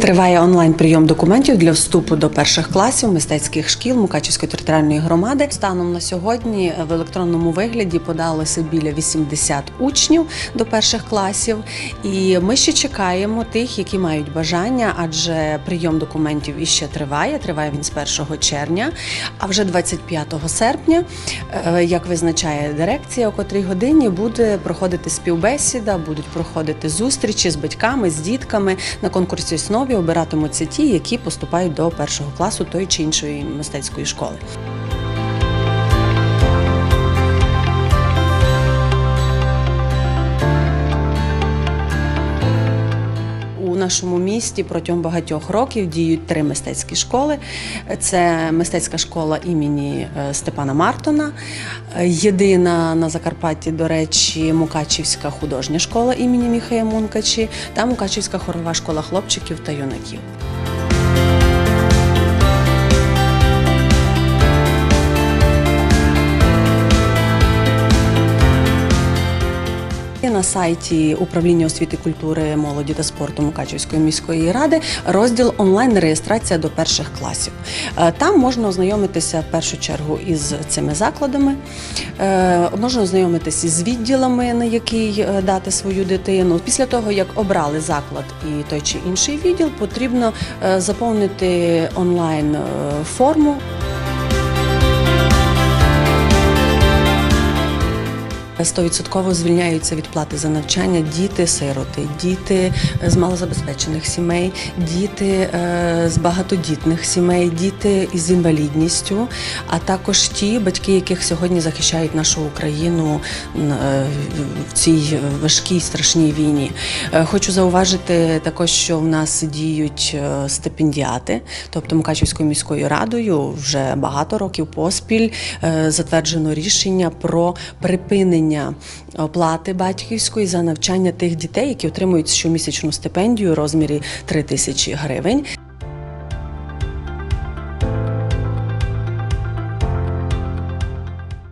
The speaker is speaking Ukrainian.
Триває онлайн прийом документів для вступу до перших класів мистецьких шкіл Мукачівської територіальної громади. Станом на сьогодні в електронному вигляді подалося біля 80 учнів до перших класів, і ми ще чекаємо тих, які мають бажання, адже прийом документів іще триває. Триває він з 1 червня. А вже 25 серпня, е, як визначає дирекція, о котрій годині буде проходити співбесіда, будуть проходити зустрічі з батьками, з дітками на конкурсі основі обиратимуться ті, які поступають до першого класу тої чи іншої мистецької школи. Нашому місті протягом багатьох років діють три мистецькі школи. Це мистецька школа імені е, Степана Мартона, єдина на Закарпатті, до речі, Мукачівська художня школа імені Міхая Мункачі та Мукачівська хорова школа хлопчиків та юнаків. Є На сайті управління освіти, культури, молоді та спорту Мукачівської міської ради розділ онлайн реєстрація до перших класів. Е, Там можна ознайомитися в першу чергу із цими закладами, е, можна ознайомитися з відділами, на який е, дати свою дитину. Після того, як обрали заклад і той чи інший відділ, потрібно заповнити онлайн форму. Стовідсотково звільняються від плати за навчання діти-сироти, діти з малозабезпечених сімей, діти е, з багатодітних сімей, діти із інвалідністю, а також ті батьки, яких сьогодні захищають нашу Україну е, в цій важкій страшній війні. Е, Хочу зауважити також, що в нас діють е, стипендіати, тобто Мукачівською міською радою вже багато років поспіль е, затверджено рішення про припинення оплати батьківської за навчання тих дітей, які отримують щомісячну стипендію у розмірі 3 тисячі гривень.